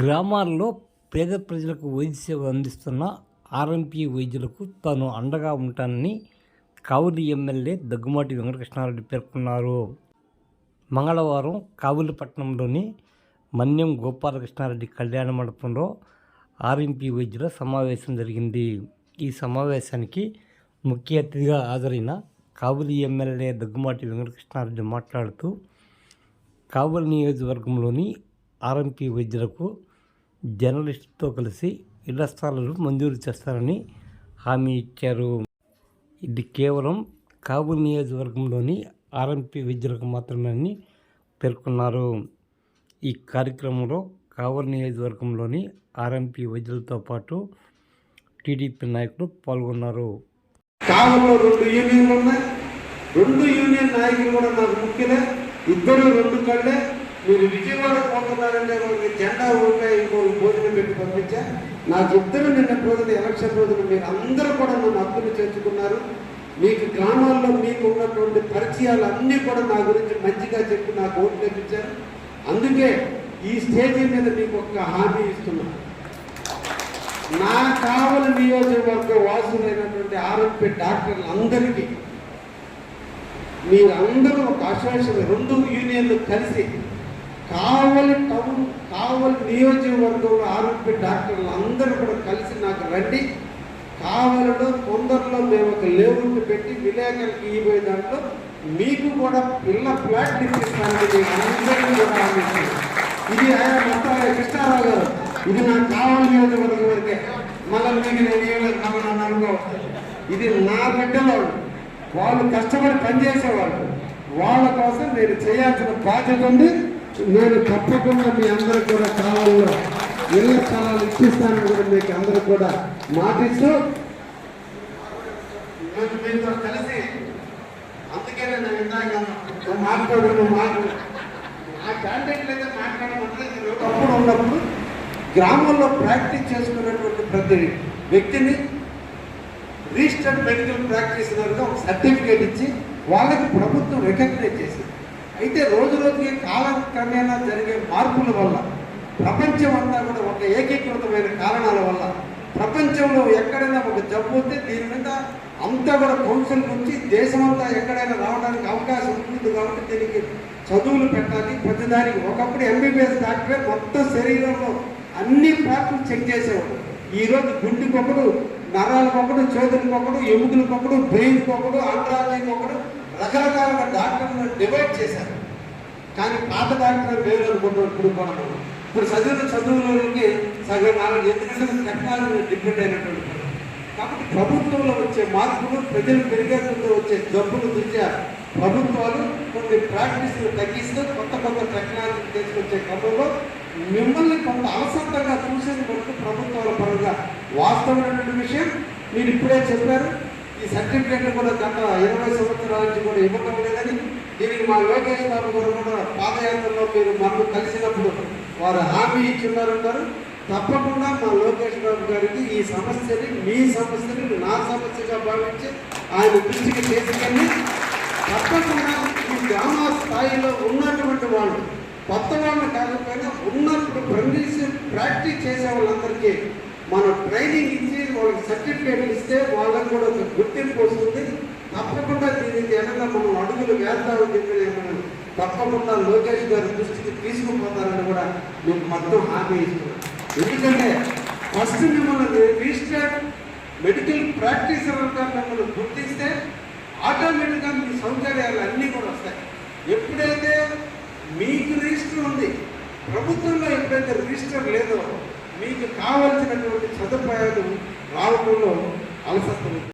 గ్రామాల్లో పేద ప్రజలకు వైద్య సేవ అందిస్తున్న ఆర్ఎంపీ వైద్యులకు తాను అండగా ఉంటానని కావలి ఎమ్మెల్యే దగ్గుమాటి వెంకటకృష్ణారెడ్డి పేర్కొన్నారు. మంగళవారం కావులిపట్నంలోని మన్యం గోపాలకృష్ణారెడ్డి కళ్యాణ మండపంలో ఆర్ఎంపీ వైద్యుల సమావేశం జరిగింది. ఈ సమావేశానికి ముఖ్య అతిథిగా హాజరైన కావులి ఎమ్మెల్యే దగ్గుమాటి వెంకటకృష్ణారెడ్డి మాట్లాడుతూ కావలి నియోజకవర్గంలోని ఆర్ఎంపీ వైద్యులకు జర్నలిస్టుతో కలిసి ఇళ్ళ స్థలాలు మంజూరు చేస్తారని హామీ ఇచ్చారు. ఇది కేవలం కాబూల్ నియోజకవర్గంలోని ఆర్ఎంపీ విద్యులకు మాత్రమేనని పేర్కొన్నారు. ఈ కార్యక్రమంలో కావల్ నియోజకవర్గంలోని ఆర్ఎంపీ వైద్యులతో పాటు టీడీపీ నాయకులు పాల్గొన్నారు. కావల్లో రెండు యూనియన్లు ఉన్నాయి. రెండు యూనియన్ నాయకులు కూడా నాకు ముఖ్యలే. ఇద్దరు రెండు కళ్ళే. మీరు విజయవాడ పోతున్నారంటే వాళ్ళకి జెండా ఊరికాయ ఇంకో భోజనం పెట్టి పంపించా? నాకు ఇద్దరు నిన్న రోజున ఎలక్షన్ రోజున మీరు అందరూ కూడా నన్ను అప్పులు చేర్చుకున్నారు మీకు గ్రామాల్లో మీకు ఉన్నటువంటి పరిచయాలు అన్నీ కూడా నా గురించి మంచిగా చెప్పి నాకు ఓటు తెప్పించారు. అందుకే ఈ స్టేజీ మీద మీకు ఒక హామీ ఇస్తున్నాను నా కావల నియోజకవర్గ వాసులైనటువంటి ఆరోగ్య డాక్టర్లు అందరికీ మీరందరూ ఒక అసోసియేషన్ రెండు యూనియన్లు కలిసి కావలి టౌన్ కావలి నియోజకవర్గంలో ఆరోగ్య డాక్టర్లు అందరూ కూడా కలిసి నాకు రండి. కావలిలో కొందరిలో మేము ఒక లేఅవుట్ పెట్టి విలేకరులకు ఇవ్వే దాంట్లో మీకు కూడా పిల్ల ఫ్లాట్ ఇప్పిస్తానని అందరికీ కూడా ఇది ఆయన మంత్రాలయ కృష్ణారావు గారు. ఇది నాకు కావాలి నియోజకవర్గం వరకే. మళ్ళీ మీకు నేను ఏమన్నా ఇది నా బిడ్డలు వాళ్ళు కష్టపడి పనిచేసేవాళ్ళు. వాళ్ళ కోసం నేను చేయాల్సిన బాధ్యత ఉంది. నేను తప్పకుండా మీ అందరికి కూడా కావాలో ఇళ్ళ స్థలాలు ఇప్పిస్తానని కూడా మీకు అందరూ కూడా మాటిస్తూ నేను మీతో కలిసి అందుకే నేను ఇందాక మాట్లాడు మాట్లాడు ఆ క్యాండిడేట్లు అయితే మాట్లాడమంటే అప్పుడు ఉన్నప్పుడు గ్రామంలో ప్రాక్టీస్ చేసుకున్నటువంటి ప్రతి వ్యక్తిని రిజిస్టర్డ్ మెడికల్ ప్రాక్టీషనర్గా ఒక సర్టిఫికేట్ ఇచ్చి వాళ్ళకి ప్రభుత్వం రికగ్నైజ్ చేసింది. అయితే రోజు రోజుకి కాలక్రమేణా జరిగే మార్పుల వల్ల ప్రపంచం అంతా కూడా ఒక ఏకీకృతమైన కారణాల వల్ల ప్రపంచంలో ఎక్కడైనా ఒక జబ్బు వస్తే దీని మీద అంతా కూడా కౌన్సిల్ నుంచి దేశమంతా ఎక్కడైనా రావడానికి అవకాశం ఉంటుంది కాబట్టి దీనికి చదువులు పెట్టాలి. ప్రతిదానికి ఒకప్పుడు ఎంబీబీఎస్ డాక్టరే మొత్తం శరీరంలో అన్ని పార్ట్లు చెక్ చేసేవాడు. ఈ రోజు గుండెకి ఒకడు నరాలకు ఒకడు రకరకాల డాక్టర్లను డివైడ్ చేశారు. కానీ పాత డాక్టర్ వేరు అనుకుంటాం ఇప్పుడు మనం. ఇప్పుడు చదివిన చదువులకి సగం నాలుగు ఎందుకంటే టెక్నాలజీ డిపెండ్ అయినటువంటి కాబట్టి ప్రభుత్వంలో వచ్చే మార్పులు ప్రజలు పెరిగే వచ్చే జబ్బులు దృష్ట్యా ప్రభుత్వాలు కొన్ని ప్రాక్టీస్లు తగ్గిస్తూ కొత్త కొత్త టెక్నాలజీ తీసుకొచ్చే క్రమంలో మిమ్మల్ని కొంత అవసరంగా చూసేది వరకు ప్రభుత్వాల పరంగా వాస్తవమైనటువంటి విషయం మీరు ఇప్పుడే చెప్పారు. ఈ సర్టిఫికెట్ కూడా గత ఇరవై సంవత్సరాల నుంచి కూడా ఇవ్వటం లేదని దీనికి మా లోకేష్ బాబు గారు కూడా పాదయాత్రలో మీరు మనం కలిసినప్పుడు వారు హామీ ఇచ్చున్నారంటారు. తప్పకుండా మా లోకేష్ బాబు గారికి ఈ సమస్యని మీ సమస్యని నా సమస్యగా భావించి ఆయన దృష్టికి తీసుకెళ్ళి తప్పకుండా ఈ గ్రామ స్థాయిలో ఉన్నటువంటి వాళ్ళు కొత్త వాళ్ళు కాకపోయినా ఉన్నప్పుడు ప్రమిస్ ప్రాక్టీస్ చేసే వాళ్ళందరికీ మనం ట్రైనింగ్ ఇచ్చి వాళ్ళకి సర్టిఫికేట్ ఇస్తే వాళ్ళకు కూడా ఒక గుర్తింపు వస్తుంది. తప్పకుండా దీనికి ఏదైనా మనం అడుగులు వేద్దామని చెప్పి నేను తప్పకుండా లోకేష్ గారి దృష్టికి తీసుకుపోతారని కూడా మీకు మొత్తం హామీ ఇస్తున్నాను. ఎందుకంటే ఫస్ట్ మిమ్మల్ని రిజిస్టర్డ్ మెడికల్ ప్రాక్టీసర్గా మిమ్మల్ని గుర్తిస్తే ఆటోమేటిక్గా మీ సౌకర్యాలు అన్నీ కూడా వస్తాయి. ఎప్పుడైతే మీకు రిజిస్టర్ ఉంది ప్రభుత్వంలో ఎప్పుడైతే రిజిస్టర్ లేదో మీకు కావలసినటువంటి సదుపాయాలు రావడంలో అలసత్వం